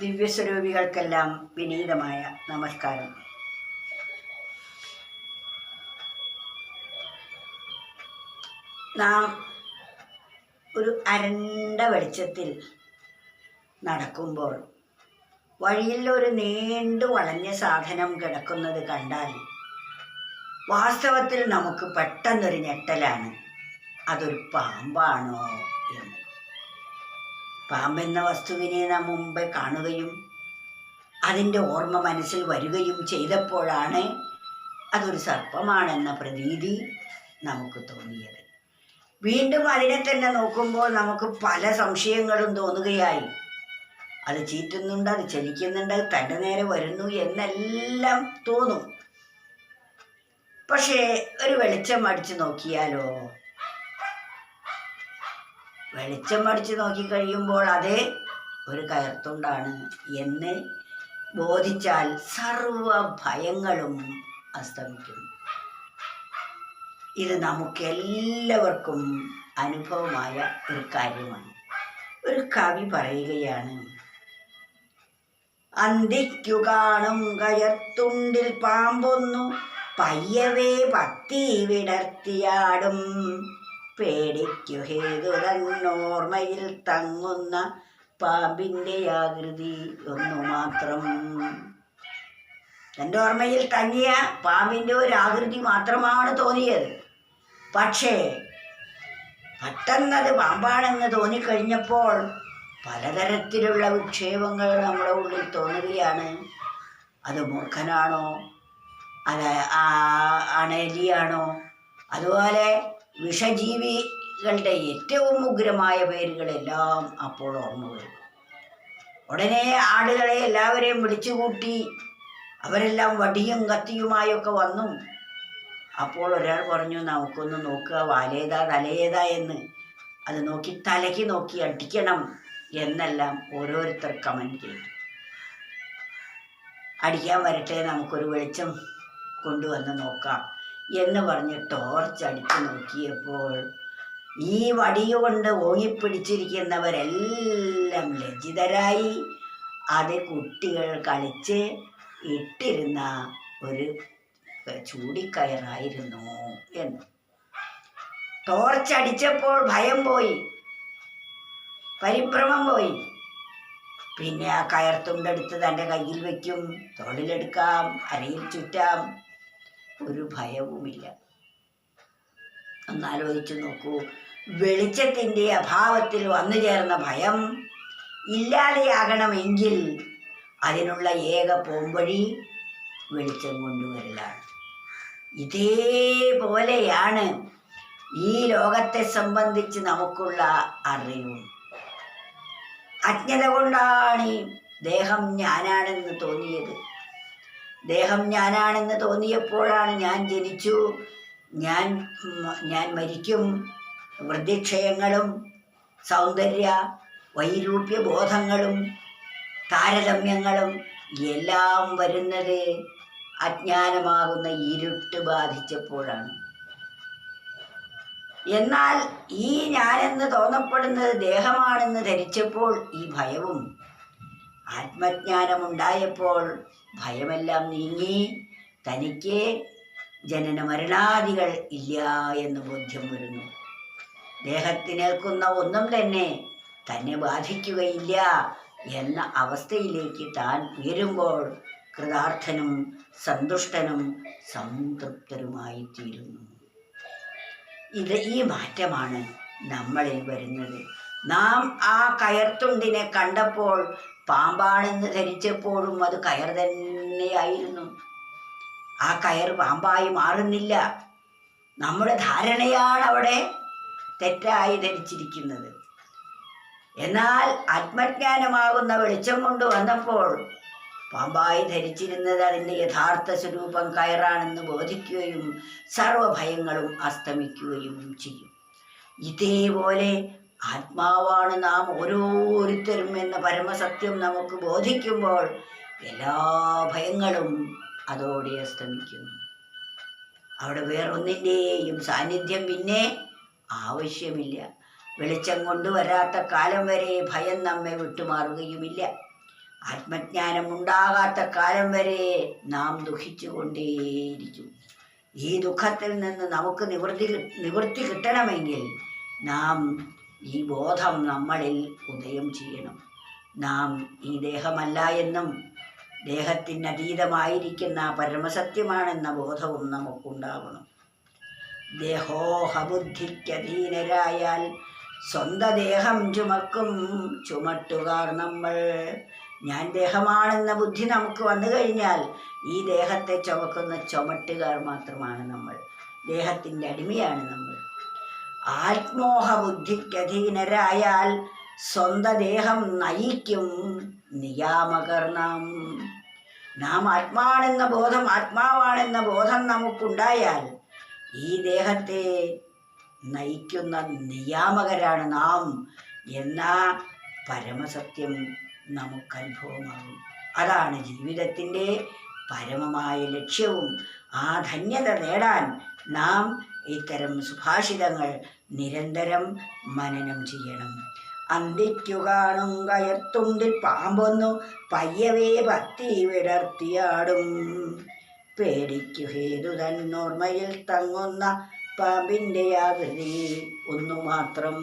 ദിവ്യസ്വരൂപികൾക്കെല്ലാം വിനീതമായ നമസ്കാരം. നാം ഒരു അരണ്ട വെളിച്ചത്തിൽ നടക്കുമ്പോൾ വഴിയിൽ ഒരു നീണ്ടു വളഞ്ഞ സാധനം കിടക്കുന്നത് കണ്ടാൽ വാസ്തവത്തിൽ നമുക്ക് പെട്ടെന്നൊരു ഞെട്ടലാണ്. അതൊരു പാമ്പാണോ എന്ന്. പാമ്പെന്ന വസ്തുവിനെ നാം മുമ്പേ കാണുകയും അതിന്റെ ഓർമ്മ മനസ്സിൽ വരികയും ചെയ്തപ്പോഴാണ് അതൊരു സർപ്പമാണെന്ന പ്രതീതി നമുക്ക് തോന്നിയത്. വീണ്ടും അതിനെ തന്നെ നോക്കുമ്പോൾ നമുക്ക് പല സംശയങ്ങളും തോന്നുകയായി. അത് ചീറ്റുന്നുണ്ട് അത് ചലിക്കുന്നുണ്ട് തന്റെ നേരെ വരുന്നു എന്നെല്ലാം തോന്നും. പക്ഷേ ഒരു വെളിച്ചം അടിച്ചു നോക്കിയാലോ? വെളിച്ചം പഠിച്ചു നോക്കിക്കഴിയുമ്പോൾ അത് ഒരു കയർത്തുണ്ടാണ് എന്ന് ബോധിച്ചാൽ സർവ ഭയങ്ങളും അസ്തമിക്കും. ഇത് നമുക്കെല്ലാവർക്കും അനുഭവമായ ഒരു കാര്യമാണ്. ഒരു കവി പറയുകയാണ് അന്തിക്കു കാണും കയർത്തുണ്ടിൽ പാമ്പൊന്നു പയ്യവേ പത്തി വിടർത്തിയാടും. പേടിക്കു ഹേതു തന്നോർമ്മയിൽ തങ്ങുന്ന പാമ്പിന്റെ ആകൃതി ഒന്നു മാത്രം. തന്റെ ഓർമ്മയിൽ തങ്ങിയ പാമ്പിന്റെ ഒരു ആകൃതി മാത്രമാണ് തോന്നിയത്. പക്ഷേ പെട്ടെന്നത് പാമ്പാണെന്ന് തോന്നിക്കഴിഞ്ഞപ്പോൾ പലതരത്തിലുള്ള വിക്ഷേപങ്ങൾ നമ്മുടെ ഉള്ളിൽ തോന്നുകയാണ്. അത് മൂർഖനാണോ? അത് അണലിയാണോ അതുപോലെ വിഷജീവികളുടെ ഏറ്റവും ഉഗ്രമായ പേരുകളെല്ലാം അപ്പോൾ ഓർമ്മ വരും. ഉടനെ ആടുകളെ എല്ലാവരെയും വിളിച്ചുകൂട്ടി അവരെല്ലാം വടിയും കത്തിയുമായൊക്കെ വന്നു. അപ്പോൾ ഒരാൾ പറഞ്ഞു നമുക്കൊന്ന് നോക്കുക വാലേതാ തലയേതാ എന്ന്. അത് നോക്കി തലയ്ക്ക് നോക്കി അടിക്കണം എന്നെല്ലാം ഓരോരുത്തർ കമന്റ് ചെയ്തു. അടിക്കാൻ വരട്ടെ നമുക്കൊരു വെളിച്ചം കൊണ്ടുവന്ന് നോക്കാം എന്ന് പറഞ്ഞ് ടോർച്ച് അടിച്ച് നോക്കിയപ്പോൾ ഈ വടിയുകൊണ്ട് ഓങ്ങിപ്പിടിച്ചിരിക്കുന്നവരെല്ലാം ലജ്ജിതരായി. അത് കുട്ടികൾ കളിച്ച് ഇട്ടിരുന്ന ഒരു ചൂടിക്കയറായിരുന്നു എന്ന്. ടോർച്ച് അടിച്ചപ്പോൾ ഭയം പോയി. പരിഭ്രമം പോയി. പിന്നെ ആ കയർ കയർത്തുണ്ടെടുത്ത് തന്റെ കയ്യിൽ വയ്ക്കും തോളിലെടുക്കാം. അരയിൽ ചുറ്റാം. ഒരു ഭയവുമില്ല. ഒന്നാലോചിച്ച് നോക്കൂ. വെളിച്ചത്തിന്റെ അഭാവത്തിൽ വന്നു ചേർന്ന ഭയം ഇല്ലാതെയാകണമെങ്കിൽ അതിനുള്ള ഏക പോംവഴി വെളിച്ചം കൊണ്ടുവരലാണ്. ഇതേപോലെയാണ് ഈ ലോകത്തെ സംബന്ധിച്ച് നമുക്കുള്ള അറിവും. അജ്ഞത കൊണ്ടാണ് ഈ ദേഹം ഞാനാണെന്ന് തോന്നിയത്. ദേഹം ഞാനാണെന്ന് തോന്നിയപ്പോഴാണ് ഞാൻ ജനിച്ചു. ഞാൻ ഞാൻ മരിക്കും. വൃദ്ധിക്ഷയങ്ങളും സൗന്ദര്യ വൈരൂപ്യ ബോധങ്ങളും താരതമ്യങ്ങളും എല്ലാം വരുന്നത് അജ്ഞാനമാകുന്ന ഇരുട്ട് ബാധിച്ചപ്പോഴാണ്. എന്നാൽ ഈ ഞാനെന്ന് തോന്നപ്പെടുന്നത് ദേഹമാണെന്ന് ധരിച്ചപ്പോൾ ഈ ഭയവും ആത്മജ്ഞാനമുണ്ടായപ്പോൾ ഭയമെല്ലാം നീങ്ങി തനിക്ക് ജനന മരണാദികൾ ഇല്ല എന്ന് ബോധ്യം വരുന്നു. ദേഹത്തിനേൽക്കുന്ന ഒന്നും തന്നെ തന്നെ ബാധിക്കുകയില്ല എന്ന അവസ്ഥയിലേക്ക് താൻ ഉയരുമ്പോൾ കൃതാർത്ഥനും സന്തുഷ്ടനും സംതൃപ്തരുമായി തീരുന്നു ഇത് ഈ മാറ്റമാണ് നമ്മളിൽ വരുന്നത്. നാം ആ കയർത്തുണ്ടിനെ കണ്ടപ്പോൾ പാമ്പാണെന്ന് ധരിച്ചപ്പോഴും അത് കയർ തന്നെയായിരുന്നു. ആ കയർ പാമ്പായി മാറുന്നില്ല. നമ്മുടെ ധാരണയാണ് അവിടെ തെറ്റായി ധരിച്ചിരിക്കുന്നത്. എന്നാൽ ആത്മജ്ഞാനമാകുന്ന വെളിച്ചം കൊണ്ട് വന്നപ്പോൾ പാമ്പായി ധരിച്ചിരുന്നത് അതിന്റെ യഥാർത്ഥ സ്വരൂപം കയറാണെന്ന് ബോധിക്കുകയും സർവഭയങ്ങളും അസ്തമിക്കുകയും ചെയ്യും. ഇതേപോലെ ആത്മാവാണ് നാം ഓരോരുത്തരും എന്ന പരമസത്യം നമുക്ക് ബോധിക്കുമ്പോൾ എല്ലാ ഭയങ്ങളും അതോടെ അസ്തമിക്കുന്നു. അവിടെ വേറൊന്നിന്റെയും സാന്നിധ്യം പിന്നെ ആവശ്യമില്ല. വെളിച്ചം കൊണ്ടുവരാത്ത കാലം വരെ ഭയം നമ്മെ വിട്ടുമാറുകയുമില്ല. ആത്മജ്ഞാനം ഉണ്ടാകാത്ത കാലം വരെ നാം ദുഃഖിച്ചുകൊണ്ടേയിരിക്കും. ഈ ദുഃഖത്തിൽ നിന്ന് നമുക്ക് നിവൃത്തി നിവൃത്തി കിട്ടണമെങ്കിൽ നാം ഈ ബോധം നമ്മളിൽ ഉദയം ചെയ്യണം. നാം ഈ ദേഹമല്ല എന്നും ദേഹത്തിന് അതീതമായിരിക്കുന്ന പരമസത്യമാണെന്ന ബോധവും നമുക്കുണ്ടാവണം. ദേഹോഹബുദ്ധിക്കധീനരായാൽ സ്വന്ത ദേഹം ചുമക്കും. ചുമട്ടുകാർ നമ്മൾ ഞാൻ ദേഹമാണെന്ന ബുദ്ധി നമുക്ക് വന്നു കഴിഞ്ഞാൽ ഈ ദേഹത്തെ ചുമക്കുന്ന ചുമട്ടുകാർ മാത്രമാണ് നമ്മൾ. ദേഹത്തിന്റെ അടിമയാണ് നമ്മൾ. ആത്മോഹ സ്വന്തദേഹം സ്വന്ത ദേഹം നയിക്കും നിയാമകർ നാം നാം ആത്മാണെന്ന ബോധം ആത്മാവാണെന്ന ബോധം നമുക്കുണ്ടായാൽ ഈ ദേഹത്തെ നയിക്കുന്ന നിയാമകരാണ് നാം എന്ന പരമസത്യം നമുക്ക് അനുഭവമാകും അതാണ് ജീവിതത്തിന്റെ പരമമായ ലക്ഷ്യവും ആ ധന്യത നേടാൻ നാം ഇത്തരം സുഭാഷിതങ്ങൾ നിരന്തരം മനനം ചെയ്യണം. അന്തിക്കു കാണും കയത്തുണ്ടിൽ പാമ്പൊന്നു പയ്യവേ പത്തി വിടർത്തിയാടും. പേടിക്കു ഹേതു തന്നോർമ്മയിൽ തങ്ങുന്ന പാമ്പിന്റെ ആകൃതി ഒന്നു മാത്രം